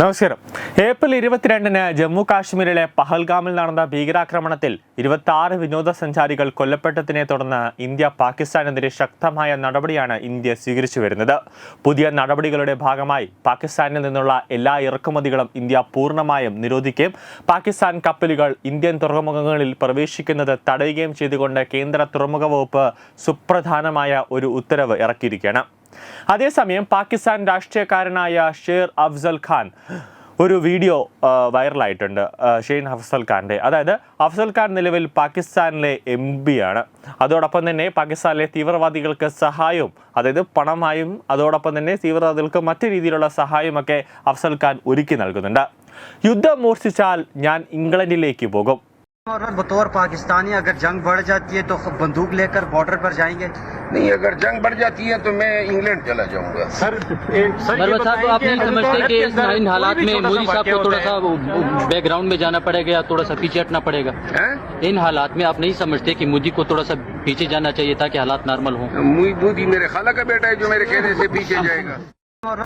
നമസ്കാരം. ഏപ്രിൽ ഇരുപത്തിരണ്ടിന് ജമ്മു കാശ്മീരിലെ പഹൽഗാമിൽ നടന്ന ഭീകരാക്രമണത്തിൽ ഇരുപത്തി ആറ് വിനോദസഞ്ചാരികൾ കൊല്ലപ്പെട്ടതിനെ തുടർന്ന് ഇന്ത്യ പാകിസ്ഥാനെതിരെ ശക്തമായ നടപടിയാണ് ഇന്ത്യ സ്വീകരിച്ചു വരുന്നത്. പുതിയ നടപടികളുടെ ഭാഗമായി പാകിസ്ഥാനിൽ നിന്നുള്ള എല്ലാ ഇറക്കുമതികളും ഇന്ത്യ പൂർണമായും നിരോധിക്കുകയും പാകിസ്ഥാൻ കപ്പലുകൾ ഇന്ത്യൻ തുറമുഖങ്ങളിൽ പ്രവേശിക്കുന്നത് തടയുകയും ചെയ്തുകൊണ്ട് കേന്ദ്ര തുറമുഖ വകുപ്പ് സുപ്രധാനമായ ഒരു ഉത്തരവ് ഇറക്കിയിരിക്കുകയാണ്. അതേസമയം പാകിസ്ഥാൻ രാഷ്ട്രീയക്കാരനായ ഷേർ അഫ്സൽ ഖാൻ ഒരു വീഡിയോ വൈറലായിട്ടുണ്ട് ഷെയ്ൻ അഫ്സൽ ഖാന്റെ. അതായത് അഫ്സൽ ഖാൻ നിലവിൽ പാകിസ്ഥാനിലെ എം ആണ്. അതോടൊപ്പം തന്നെ പാകിസ്ഥാനിലെ തീവ്രവാദികൾക്ക് സഹായവും അതായത് പണമായും അതോടൊപ്പം തന്നെ തീവ്രവാദികൾക്ക് മറ്റു രീതിയിലുള്ള സഹായമൊക്കെ അഫ്സൽ ഖാൻ ഒരുക്കി നൽകുന്നുണ്ട്. യുദ്ധം മൂർച്ഛിച്ചാൽ ഞാൻ ഇംഗ്ലണ്ടിലേക്ക് പോകും. और बतौर पाकिस्तानी अगर जंग बढ़ जाती है तो बंदूक लेकर बॉर्डर पर जाएँगे। नहीं अगर जंग बढ़ जाती है तो मैं इंग्लैंड चला जाऊँगा। सर सर साहब बताइए आप नहीं समझते कि इन हालात में मोदी साहब को थोड़ा सा बैकग्राउंड में जाना पड़ेगा या थोड़ा सा पीछे हटना पड़ेगा? हैं? इन हालात में आप नहीं समझते कि मोदी को थोड़ा सा पीछे जाना चाहिए ताकि हालात नॉर्मल हों? मोदी मेरे खाला का बेटा है जो मेरे कहने से पीछे जाएगा।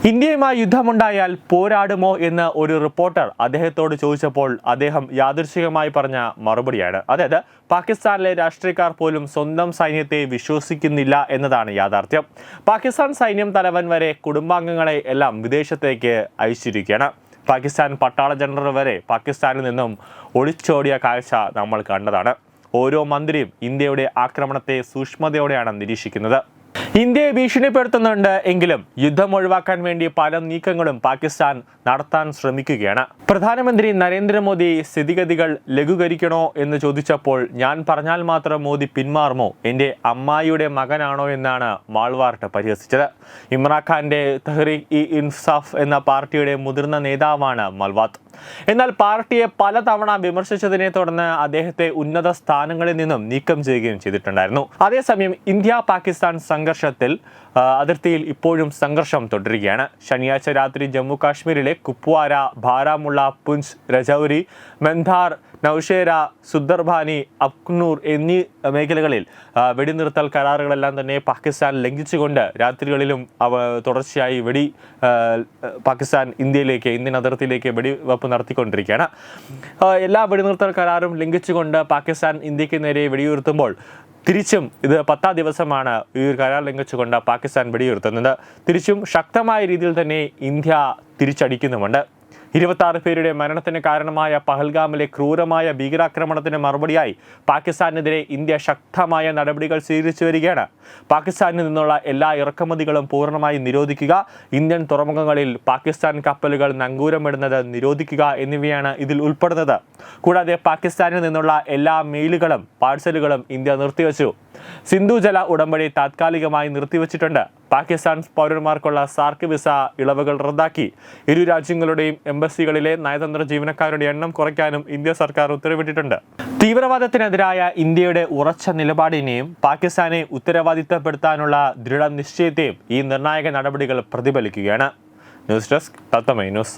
ഇന്ത്യയുമായി യുദ്ധമുണ്ടായാൽ പോരാടുമോ എന്ന് ഒരു റിപ്പോർട്ടർ അദ്ദേഹത്തോട് ചോദിച്ചപ്പോൾ അദ്ദേഹം യാദൃശികമായി പറഞ്ഞ മറുപടിയാണ്. അതായത് പാകിസ്ഥാനിലെ രാഷ്ട്രീയക്കാർ പോലും സ്വന്തം സൈന്യത്തെ വിശ്വസിക്കുന്നില്ല എന്നതാണ് യാഥാർത്ഥ്യം. പാകിസ്ഥാൻ സൈന്യം തലവൻ വരെ കുടുംബാംഗങ്ങളെ എല്ലാം വിദേശത്തേക്ക് അയച്ചിരിക്കുകയാണ്. പാകിസ്ഥാൻ പട്ടാള ജനറൽ വരെ പാകിസ്ഥാനിൽ നിന്നും ഒളിച്ചോടിയ കാഴ്ച നമ്മൾ കണ്ടതാണ്. ഓരോ മന്ത്രിയും ഇന്ത്യയുടെ ആക്രമണത്തെ സൂക്ഷ്മതയോടെയാണ് നിരീക്ഷിക്കുന്നത്. ഇന്ത്യയെ ഭീഷണിപ്പെടുത്തുന്നുണ്ട് എങ്കിലും യുദ്ധം ഒഴിവാക്കാൻ വേണ്ടി പല നീക്കങ്ങളും പാകിസ്ഥാൻ നടത്താൻ ശ്രമിക്കുകയാണ്. പ്രധാനമന്ത്രി നരേന്ദ്രമോദി സ്ഥിതിഗതികൾ ലഘൂകരിക്കണോ എന്ന് ചോദിച്ചപ്പോൾ ഞാൻ പറഞ്ഞാൽ മാത്രം മോദി പിന്മാറുമോ? എന്റെ അമ്മായിയുടെ മകനാണോ എന്നാണ് മാൾവാർട്ട് പരിഹസിച്ചത്. ഇമ്രാൻഖാന്റെ തെഹ്രീക് ഇ ഇൻസാഫ് എന്ന പാർട്ടിയുടെ മുതിർന്ന നേതാവാണ് മൽവാത്ത് എന്നാൽ പാർട്ടിയെ പലതവണ വിമർശിച്ചതിനെ തുടർന്ന് അദ്ദേഹത്തെ ഉന്നത സ്ഥാനങ്ങളിൽ നിന്നും നീക്കം ചെയ്യുകയും ചെയ്തിട്ടുണ്ടായിരുന്നു. അതേസമയം ഇന്ത്യ പാകിസ്ഥാൻ സംഘർഷത്തിൽ ആ, അതിർത്തിയിൽ ഇപ്പോഴും സംഘർഷം തുടരുകയാണ്. ശനിയാഴ്ച രാത്രി ജമ്മു കാശ്മീരിലെ കുപ്വാര ബാരാമുള്ള പുഞ്ച് രജൌരി മെന്ധാർ നൌഷേര സുദർഭാനി അക്നൂർ എന്നീ മേഖലകളിൽ വെടിനിർത്തൽ കരാറുകളെല്ലാം തന്നെ പാകിസ്ഥാൻ ലംഘിച്ചുകൊണ്ട് രാത്രികളിലും അവ തുടർച്ചയായി വെടി പാകിസ്ഥാൻ ഇന്ത്യയിലേക്ക് ഇന്ത്യൻ അതിർത്തിയിലേക്ക് വെടിവെപ്പ് നടത്തിക്കൊണ്ടിരിക്കുകയാണ്. എല്ലാ വെടിനിർത്തൽ കരാറും ലംഘിച്ചുകൊണ്ട് പാകിസ്ഥാൻ ഇന്ത്യയ്ക്ക് നേരെ വെടിയുയർത്തുമ്പോൾ തിരിച്ചും ഇത് പത്താം ദിവസമാണ് ഈ ഒരു കരാർ ലംഘിച്ചുകൊണ്ട് പാകിസ്ഥാൻ വെടിയുയർത്തുന്നത്. തിരിച്ചും ശക്തമായ രീതിയിൽ തന്നെ ഇന്ത്യ തിരിച്ചടിക്കുന്നുമുണ്ട്. ഇരുപത്തി പേരുടെ മരണത്തിന് കാരണമായ പഹൽഗാമിലെ ക്രൂരമായ ഭീകരാക്രമണത്തിന് മറുപടിയായി പാകിസ്ഥാനെതിരെ ഇന്ത്യ ശക്തമായ നടപടികൾ സ്വീകരിച്ചു വരികയാണ്. പാകിസ്ഥാനിൽ നിന്നുള്ള എല്ലാ ഇറക്കുമതികളും പൂർണമായി നിരോധിക്കുക ഇന്ത്യൻ തുറമുഖങ്ങളിൽ പാകിസ്ഥാൻ കപ്പലുകൾ നങ്കൂരമിടുന്നത് നിരോധിക്കുക എന്നിവയാണ് ഇതിൽ ഉൾപ്പെടുന്നത്. കൂടാതെ പാകിസ്ഥാനിൽ നിന്നുള്ള എല്ലാ മെയിലുകളും പാഴ്സലുകളും ഇന്ത്യ നിർത്തിവച്ചു. സിന്ധു ജല ഉടമ്പടി താത്കാലികമായി നിർത്തിവച്ചിട്ടുണ്ട്. പാകിസ്ഥാൻ പൗരന്മാർക്കുള്ള സാർക്ക് വിസ ഇളവുകൾ റദ്ദാക്കി. ഇരു രാജ്യങ്ങളുടെയും എംബസികളിലെ നയതന്ത്ര ജീവനക്കാരുടെ എണ്ണം കുറയ്ക്കാനും ഇന്ത്യ സർക്കാർ ഉത്തരവിട്ടിട്ടുണ്ട്. തീവ്രവാദത്തിനെതിരായ ഇന്ത്യയുടെ ഉറച്ച നിലപാടിനെയും പാകിസ്ഥാനെ ഉത്തരവാദിത്തപ്പെടുത്താനുള്ള ദൃഢനിശ്ചയത്തെയും ഈ നിർണായക നടപടികൾ പ്രതിഫലിക്കുകയാണ്. News desk തത്തമൈ news.